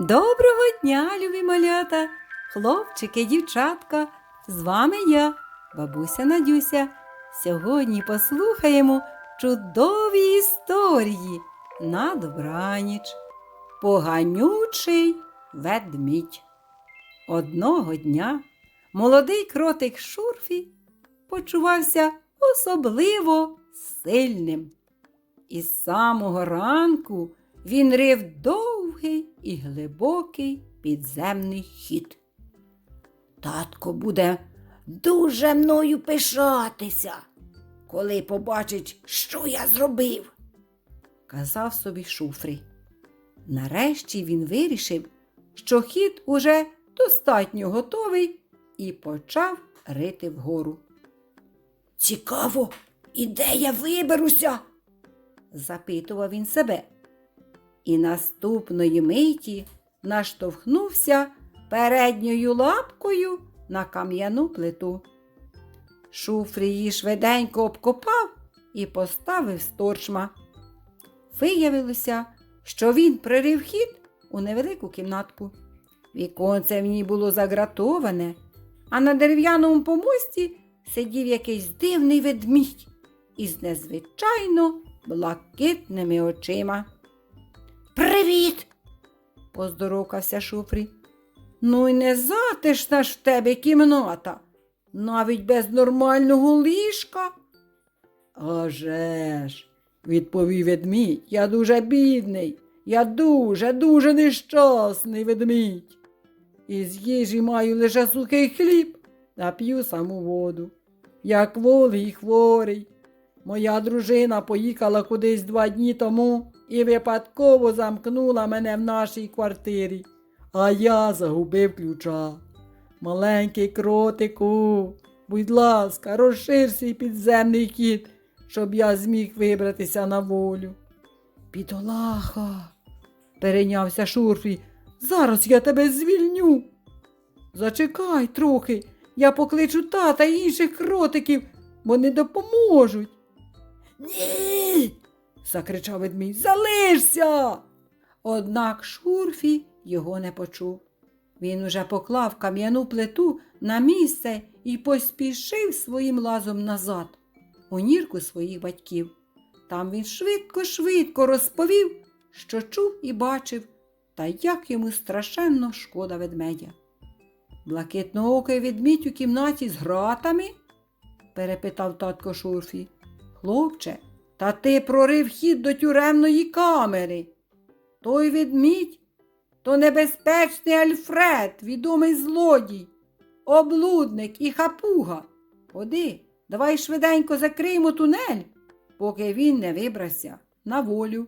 Доброго дня, любі малята, хлопчики, дівчатка. З вами я, бабуся Надюся. Сьогодні послухаємо чудові історії на добраніч. Поганючий ведмідь. Одного дня молодий кротик Шурфі почувався особливо сильним. І з самого ранку він рив довгий і глибокий підземний хід. Татко буде дуже мною пишатися, коли побачить, що я зробив, казав собі Шуфрі. Нарешті він вирішив, що хід уже достатньо готовий і почав рити вгору. Цікаво, і де я виберуся? запитував він себе. І наступної миті наштовхнувся передньою лапкою на кам'яну плиту. Шуфрі її швиденько обкопав і поставив сторчма. Виявилося, що він пририв хід у невелику кімнатку. Віконце в ній було загратоване, а на дерев'яному помості сидів якийсь дивний ведмідь із незвичайно блакитними очима. Привіт! поздоровкався Шуфрі. Ну й не затишна ж в тебе кімната, навіть без нормального ліжка. «А же ж, відповів ведмідь, я дуже бідний, я дуже, дуже нещасний ведмідь. Із їжі маю лише сухий хліб та п'ю саму воду. Я кволий хворий. Моя дружина поїхала кудись два дні тому і випадково замкнула мене в нашій квартирі, а я загубив ключа. Маленький кротику, будь ласка, розшир свій підземний хід, щоб я зміг вибратися на волю. Бідолаха, перейнявся Шурфі, зараз я тебе звільню. Зачекай трохи, я покличу тата і інших кротиків, вони допоможуть. Ні. Закричав ведмідь. Залишся. Однак Шурфі його не почув. Він уже поклав кам'яну плиту на місце і поспішив своїм лазом назад, у нірку своїх батьків. Там він швидко-швидко розповів, що чув і бачив, та як йому страшенно шкода ведмедя. Блакитноокий ведмідь у кімнаті з гратами? перепитав татко Шурфі. Хлопче, та ти прорив хід до тюремної камери. Той ведмідь то небезпечний Альфред, відомий злодій, облудник і хапуга. Ходи, давай швиденько закриємо тунель, поки він не вибрався на волю.